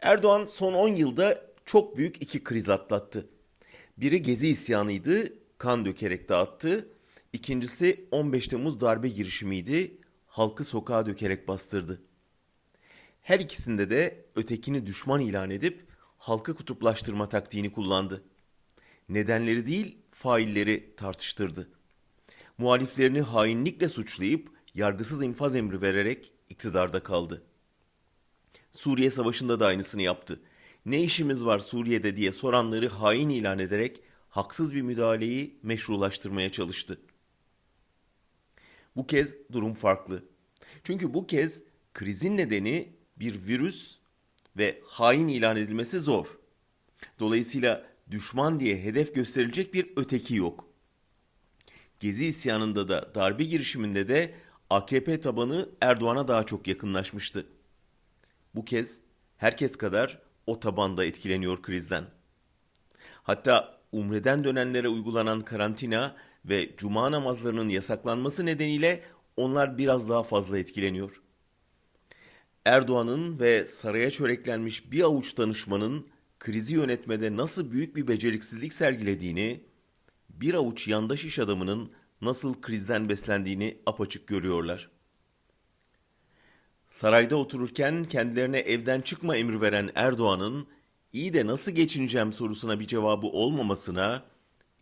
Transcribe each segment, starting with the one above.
Erdoğan son 10 yılda çok büyük iki kriz atlattı. Biri Gezi isyanıydı, kan dökerek dağıttı. İkincisi 15 Temmuz darbe girişimiydi, halkı sokağa dökerek bastırdı. Her ikisinde de ötekini düşman ilan edip halkı kutuplaştırma taktiğini kullandı. Nedenleri değil, failleri tartıştırdı. Muhaliflerini hainlikle suçlayıp yargısız infaz emri vererek iktidarda kaldı. Suriye Savaşı'nda da aynısını yaptı. Ne işimiz var Suriye'de diye soranları hain ilan ederek haksız bir müdahaleyi meşrulaştırmaya çalıştı. Bu kez durum farklı. Çünkü bu kez krizin nedeni bir virüs ve hain ilan edilmesi zor. Dolayısıyla düşman diye hedef gösterilecek bir öteki yok. Gezi isyanında da darbe girişiminde de AKP tabanı Erdoğan'a daha çok yakınlaşmıştı. Bu kez herkes kadar o tabanda etkileniyor krizden. Hatta Umre'den dönenlere uygulanan karantina ve cuma namazlarının yasaklanması nedeniyle onlar biraz daha fazla etkileniyor. Erdoğan'ın ve saraya çöreklenmiş bir avuç danışmanın krizi yönetmede nasıl büyük bir beceriksizlik sergilediğini, bir avuç yandaş iş adamının nasıl krizden beslendiğini apaçık görüyorlar. Sarayda otururken kendilerine evden çıkma emri veren Erdoğan'ın iyi de nasıl geçineceğim sorusuna bir cevabı olmamasına,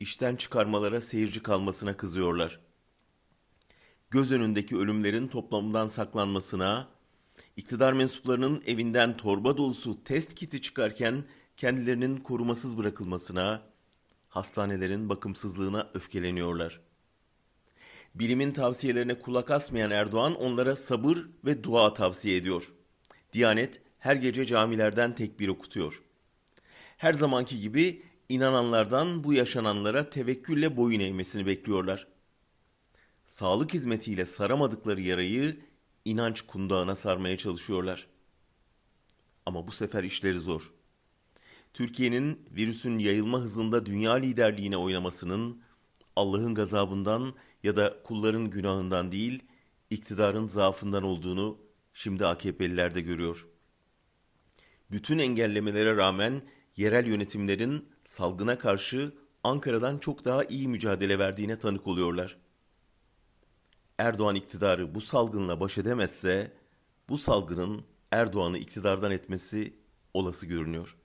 işten çıkarmalara seyirci kalmasına kızıyorlar. Göz önündeki ölümlerin toplamından saklanmasına, iktidar mensuplarının evinden torba dolusu test kiti çıkarken kendilerinin korumasız bırakılmasına, hastanelerin bakımsızlığına öfkeleniyorlar. Bilimin tavsiyelerine kulak asmayan Erdoğan onlara sabır ve dua tavsiye ediyor. Diyanet her gece camilerden tekbir okutuyor. Her zamanki gibi inananlardan bu yaşananlara tevekkülle boyun eğmesini bekliyorlar. Sağlık hizmetiyle saramadıkları yarayı inanç kundağına sarmaya çalışıyorlar. Ama bu sefer işleri zor. Türkiye'nin virüsün yayılma hızında dünya liderliğine oynamasının Allah'ın gazabından ya da kulların günahından değil, iktidarın zaafından olduğunu şimdi AKP'liler de görüyor. Bütün engellemelere rağmen yerel yönetimlerin salgına karşı Ankara'dan çok daha iyi mücadele verdiğine tanık oluyorlar. Erdoğan iktidarı bu salgınla baş edemezse bu salgının Erdoğan'ı iktidardan etmesi olası görünüyor.